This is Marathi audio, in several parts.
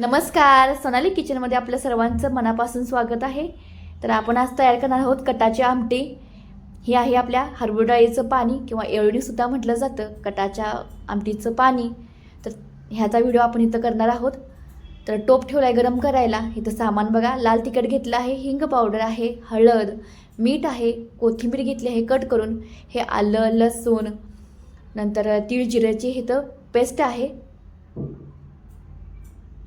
नमस्कार सोनाली किचनमध्ये आपल्या सर्वांचं मनापासून स्वागत आहे. तर आपण आज तयार करणार आहोत कटाची आमटी. हे आहे आपल्या हरभरा डाळीचं पाणी किंवा एवढीसुद्धा म्हटलं जातं कटाच्या आमटीचं पाणी. तर ह्याचा व्हिडिओ आपण इथं करणार आहोत. तर टोप ठेवला आहे गरम करायला. इथं सामान बघा लाल तिखट घेतलं आहे हिंग पावडर आहे हळद मीठ आहे कोथिंबीर घेतली आहे कट करून. हे आलं लसूण नंतर तीळ जिऱ्याची इथं पेस्ट आहे.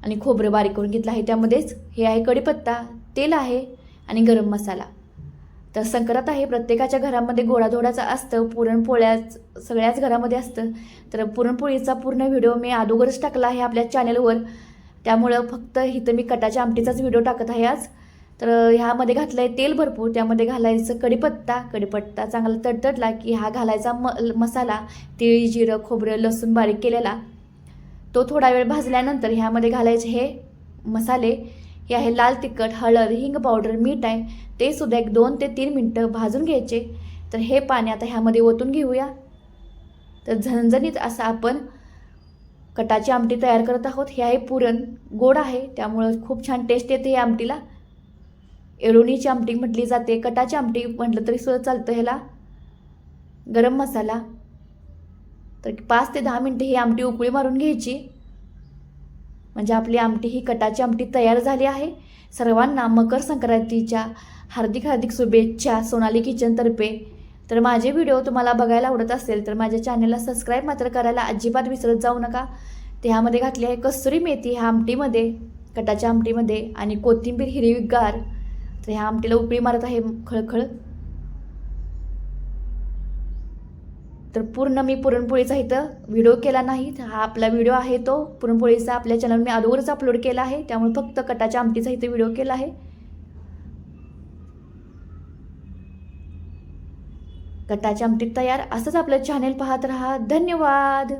आणि खोबरं बारीक करून घेतलं आहे त्यामध्येच. हे आहे कढीपत्ता तेल आहे आणि गरम मसाला. तर संक्रांत आहे प्रत्येकाच्या घरामध्ये गोडाधोडाचं असतं पुरणपोळ्याच सगळ्याच घरामध्ये असतं. तर पुरणपोळीचा पूर्ण व्हिडिओ मी अगोदरच टाकला आहे आपल्या चॅनलवर. त्यामुळं फक्त इथं मी कटाच्या आमटीचाच व्हिडिओ टाकत आहे आज. तर ह्यामध्ये घातलं आहे तेल भरपूर त्यामध्ये घालायचं कढीपत्ता. कढीपत्ता चांगला तडतडला की हा घालायचा म मसाला तिळ जिरं खोबरं लसूण बारीक केलेला. तो थोडा वेळ भाजल्यानंतर ह्यामध्ये घालायचे हे मसाले हे आहे लाल तिखट हळद हिंग पावडर मीठ आहे ते सुद्धा एक दोन ते तीन मिनटं भाजून घ्यायचे. तर हे पाणी आता ह्यामध्ये ओतून घेऊया. तर झणझणीत असं आपण कटाची आमटी तयार करत आहोत. हे आहे पुरण गोड आहे त्यामुळं खूप छान टेस्ट येते या आमटीला. एळुणीची आमटी म्हटली जाते कटाची आमटी म्हटलं तरी सुद्धा चालतं ह्याला. गरम मसाला. तर पाच ते दहा मिनटं ही आमटी उकळी मारून घ्यायची. म्हणजे आपली आमटी ही कटाची आमटी तयार झाली आहे. सर्वांना मकर संक्रांतीच्या हार्दिक हार्दिक शुभेच्छा सोनाली किचनतर्फे तर माझे व्हिडिओ तुम्हाला बघायला आवडत असेल तर माझ्या चॅनलला सबस्क्राईब मात्र करायला अजिबात विसरत जाऊ नका. त्यामध्ये घातली आहे कसुरी मेथी ह्या आमटीमध्ये कटाच्या आमटीमध्ये आणि कोथिंबीर हिरवीगार. तर ह्या आमटीला उकळी मारत आहे खळखळ. तर पूर्ण मी पुरणपोळीचा इथं व्हिडिओ केला नाही. हा आपला व्हिडिओ आहे तो. पुरणपोळीचा आपल्या चॅनल मी अगोदरच अपलोड केला आहे. त्यामुळे फक्त कटाच्या आमटीचा इथं व्हिडिओ केला आहे. कटाच्या आमटीत तयार. असंच आपलं चॅनेल पाहत राहा. धन्यवाद!